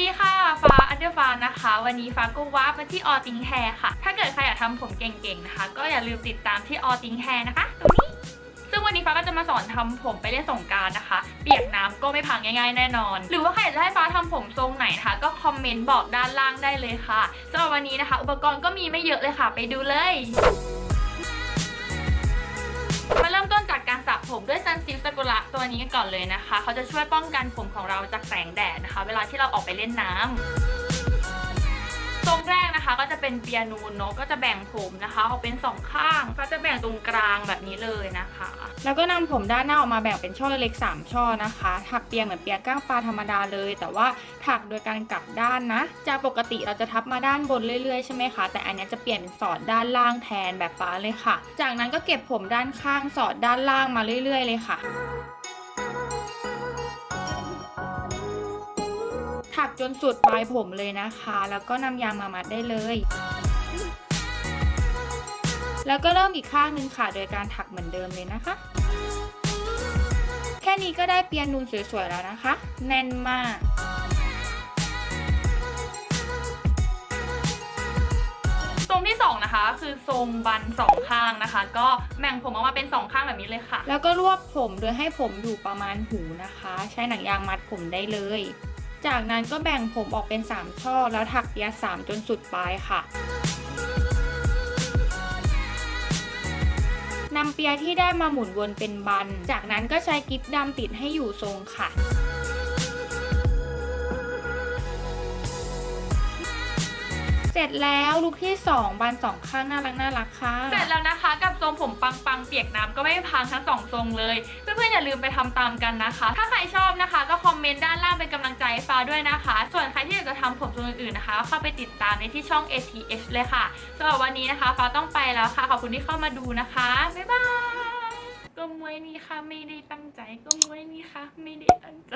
ดีค่ะ ฟ้าอันเดอร์ฟ้านะคะ วันนี้ฟ้าก็วามาที่ออติงแฮร์ค่ะ ถ้าเกิดใครอยากทำผมเก่งๆนะคะ ก็อย่าลืมติดตามที่ออติงแฮร์นะคะตรงนี้ ซึ่งวันนี้ฟ้าก็จะมาสอนทำผมไปเล่นสงการนะคะ เปียกน้ำก็ไม่พังง่ายๆแน่นอน หรือว่าใครอยากจะให้ฟ้าทำผมทรงไหนนะคะ ก็คอมเมนต์บอกด้านล่างได้เลยค่ะสำหรับวันนี้นะคะ อุปกรณ์ก็มีไม่เยอะเลยค่ะ ไปดูเลย นี้กันก่อนเลยนะคะ เขาจะช่วยป้องกันผมของเราจากแสงแดดนะคะ เวลาที่เราออกไปเล่นน้ำทรงแรกนะคะก็จะเป็นเปียนูนเนาะก็จะแบ่งผมนะคะออกเป็นสองข้างก็จะแบ่งตรงกลางแบบนี้เลยนะคะ แล้วก็นำผมด้านหน้าออกมาแบ่งเป็นช่อเล็กๆ3ช่อนะคะ ถักเปียเหมือนเปียก้างปลาธรรมดาเลย แต่ว่าถักโดยการกลับด้านนะจากปกติเราจะทับมาด้านบนเรื่อยๆใช่ไหมคะแต่อันนี้จะเปลี่ยนเป็นสอดด้านล่างแทนแบบฟ้าเลยค่ะ จากนั้นก็เก็บผมด้านข้างสอดด้านล่างมาเรื่อย ๆ เลยค่ะ ถักจนสุดปลายผมเลยนะคะ แล้วก็นำยางมามัดได้เลย แล้วก็เริ่มอีกข้างหนึงค่ะ โดยการถักเหมือนเดิมเลยนะคะ แค่นี้ก็ได้เปียนูนสวยๆแล้วนะคะ แน่นมากทรงที่สองนะคะ คือทรงบันสองข้างนะคะ ก็แบ่งผมออกมาเป็นสองข้างแบบนี้เลยค่ะ แล้วก็รวบผมโดยให้ผมอยู่ประมาณหูนะคะ ใช้หนังยางมัดผมได้เลย จากนั้นก็แบ่งผมออกเป็น 3 ช่อ แล้วถักเปีย3จนสุดปลายค่ะนำเปียที่ได้มาหมุนวนเป็นบัน จากนั้นก็ใช้กิ๊บดำติดให้อยู่ทรงค่ะเสร็จแล้วลุคที่ 2บันสองข้างน่ารักน่ารักค่ะ เสร็จแล้วนะคะกับทรงผมปังๆเปียกน้ำก็ไม่พังทั้งสองทรงเลย เพื่อนๆอย่าลืมไปทำตามกันนะคะ ถ้าใครชอบนะคะ ก็คอมเมนต์ด้านล่างเป็นกำลัง ใจให้ฟ้าด้วยนะคะ ส่วนใครที่อยากจะทำผมทรงอื่นๆนะคะก็เข้าไปติดตามในที่ช่อง ATH เลยค่ะสำหรับวันนี้นะคะฟ้าต้องไปแล้วค่ะ ขอบคุณที่เข้ามาดูนะคะ บ๊ายบายก็มวยนี่ค่ะ ไม่ได้ตั้งใจก็มวยนี่ค่ะ ไม่ได้ตั้งใจ